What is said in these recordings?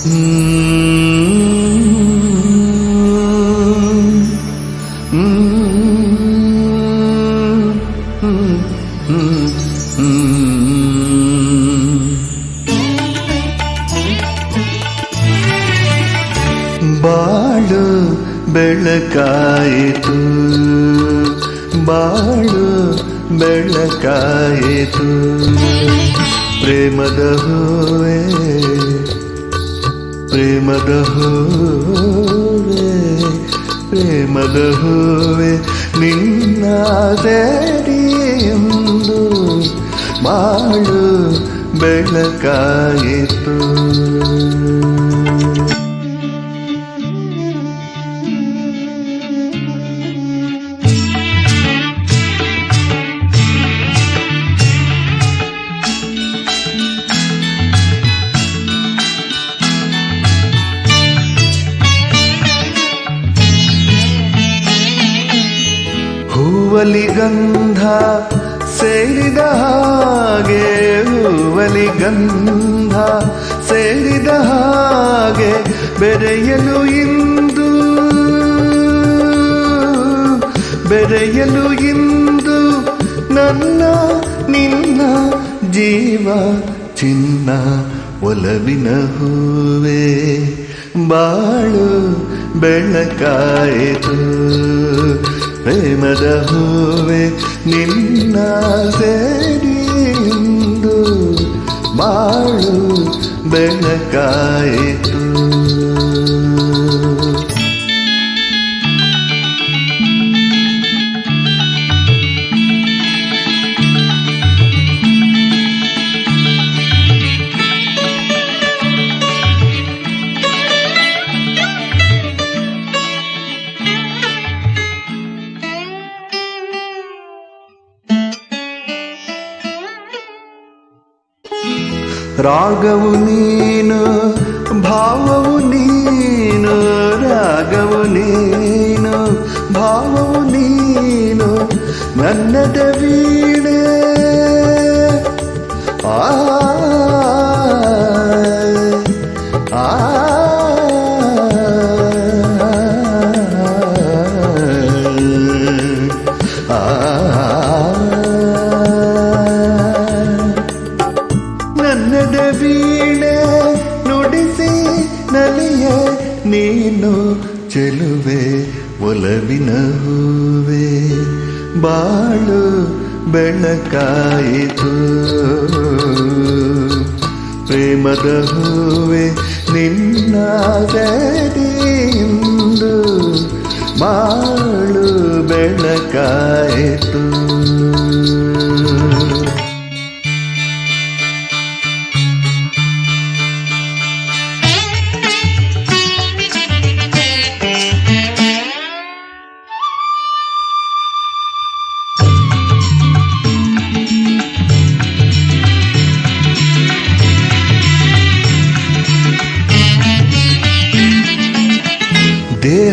ಬಾಳು ಬೆಳಕಾಯಿತು. ಬಾಳು ಬೆಳಕಾಯಿತು. ಪ್ರೇಮದ ಹೂವೆ ಪ್ರೇಮದ ಹೂವೆ ಪ್ರೇಮದ ಹೂವೆ ನಿನ್ನ ಎಂದು ಬಾಳು ಬೆಳಕಾಯಿತು. ಹೂವಲಿ ಗಂಧ ಸೇರಿದ ಹಾಗೆ ಹೂವಲಿ ಗಂಧ ಸೇರಿದ ಹಾಗೆ ಬೆರೆಯಲು ಇಂದು ಬೆರೆಯಲು ಇಂದು ನನ್ನ ನಿನ್ನ ಜೀವ ಚಿನ್ನ ಒಲವಿನ ಹೂವೆ, ಬಾಳು ಬೆಳಕಾಯಿತು. ಪ್ರೇಮದ ಹೂವೆ ನಿನ್ನ ಸೇರಿಂದು ಬಾಳು ಬೆಳಕಾಯಿತು. రాగవు నేను భావవు నేను రాగవు నేను భావవు నేను నన్నద వీడే ఆ ಒಲವಿನ ಹೂವೆ ಬಾಳು ಬೆಳಕಾಯಿತು. ಪ್ರೇಮದ ಹೂವೆ ನಿನ್ನ ಗಡಿಯಿಂದ ಬಾಳು ಬೆಳಕಾಯಿತು.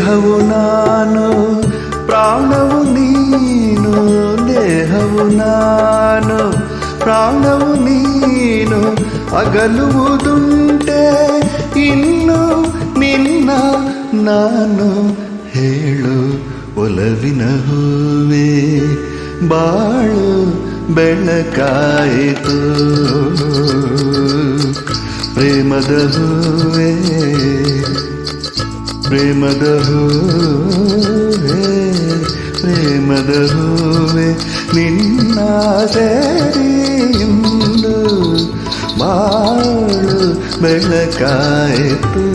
ದೇಹವು ನಾನು ಪ್ರಾಣವು ನೀನು ದೇಹವು ನಾನು ಪ್ರಾಣವು ನೀನು ಅಗಲುವುದುಂಟೆ ಇನ್ನು ನಿನ್ನ ನಾನು ಹೇಳು ಒಲವಿನ ಹೂವೆ ಬಾಳು ಬೆಳಕಾಯಿತು ಪ್ರೇಮದ ಹೂವೆ ಪ್ರೇಮದ ಹೂವೆ ಪ್ರೇಮದ ಹೂವೆ ನಿನ್ನ ಸೇರಿಂದು ಬಾಳು ಬೆಳಕಾಯಿತು